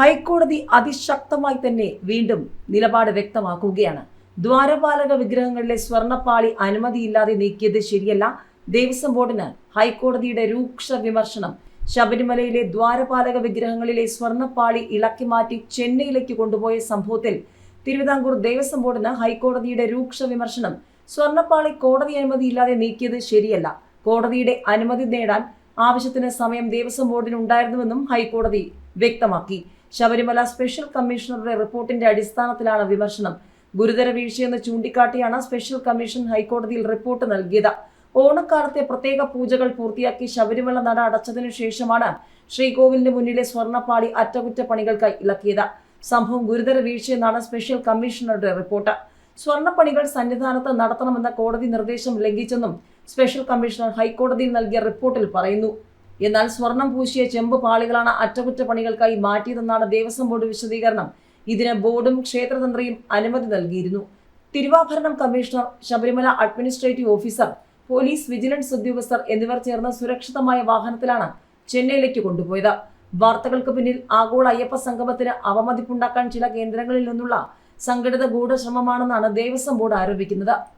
ഹൈക്കോടതി അതിശക്തമായി തന്നെ വീണ്ടും നിലപാട് വ്യക്തമാക്കുകയാണ്. ദ്വാരപാലക വിഗ്രഹങ്ങളിലെ സ്വർണപ്പാളി അനുമതിയില്ലാതെ നീക്കിയത് ശരിയല്ല. ദേവസ്വം ബോർഡിന് ഹൈക്കോടതിയുടെ രൂക്ഷ വിമർശനം ശബരിമലയിലെ ദ്വാരപാലക വിഗ്രഹങ്ങളിലെ സ്വർണപ്പാളി ഇളക്കി മാറ്റി ചെന്നൈയിലേക്ക് കൊണ്ടുപോയ സംഭവത്തിൽ തിരുവിതാംകൂർ ദേവസ്വം ബോർഡിന് ഹൈക്കോടതിയുടെ രൂക്ഷ വിമർശനം സ്വർണപ്പാളി കോടതി അനുമതിയില്ലാതെ നീക്കിയത് ശരിയല്ല. കോടതിയുടെ അനുമതി നേടാൻ ആവശ്യത്തിന് സമയം ദേവസ്വം ബോർഡിന് ഉണ്ടായിരുന്നുവെന്നും ഹൈക്കോടതി വ്യക്തമാക്കി. ശബരിമല സ്പെഷ്യൽ കമ്മീഷണറുടെ റിപ്പോർട്ടിന്റെ അടിസ്ഥാനത്തിലാണ് വിമർശനം. ഗുരുതര വീഴ്ചയെന്ന് ചൂണ്ടിക്കാട്ടിയാണ് സ്പെഷ്യൽ കമ്മീഷൻ ഹൈക്കോടതിയിൽ റിപ്പോർട്ട് നൽകിയത്. ഓണക്കാലത്തെ പ്രത്യേക പൂജകൾ പൂർത്തിയാക്കി ശബരിമല നട അടച്ചതിനു ശേഷമാണ് ശ്രീകോവിലിന് മുന്നിലെ സ്വർണപ്പാളി അറ്റകുറ്റപ്പണികൾക്കായി ഇളക്കിയത്. സംഭവം ഗുരുതര വീഴ്ചയെന്നാണ് സ്പെഷ്യൽ കമ്മീഷണറുടെ റിപ്പോർട്ട്. സ്വർണപ്പണികൾ സന്നിധാനത്ത് നടത്തണമെന്ന കോടതി നിർദ്ദേശം ലംഘിച്ചെന്നും സ്പെഷ്യൽ കമ്മീഷണർ ഹൈക്കോടതിയിൽ നൽകിയ റിപ്പോർട്ടിൽ പറയുന്നു. എന്നാൽ സ്വർണം പൂശിയ ചെമ്പ് പാളികളാണ് അറ്റകുറ്റപ്പണികൾക്കായി മാറ്റിയതെന്നാണ് ദേവസ്വം ബോർഡ് വിശദീകരണം. ഇതിന് ബോർഡും ക്ഷേത്രതന്ത്രിയും അനുമതി നൽകിയിരുന്നു. തിരുവാഭരണം commissioner Sabarimala administrative officer police vigilance ഉദ്യോഗസ്ഥർ എന്നിവർ ചേർന്ന് സുരക്ഷിതമായ വാഹനത്തിലാണ് ചെന്നൈയിലേക്ക് കൊണ്ടുപോയത്. വാർത്തകൾക്ക് പിന്നിൽ ആഗോള അയ്യപ്പ സംഗമത്തിന് അവമതിപ്പുണ്ടാക്കാൻ ചില കേന്ദ്രങ്ങളിൽ നിന്നുള്ള സംഘടിത ഗൂഢശ്രമമാണെന്നാണ് ദേവസ്വം ബോർഡ് ആരോപിക്കുന്നത്.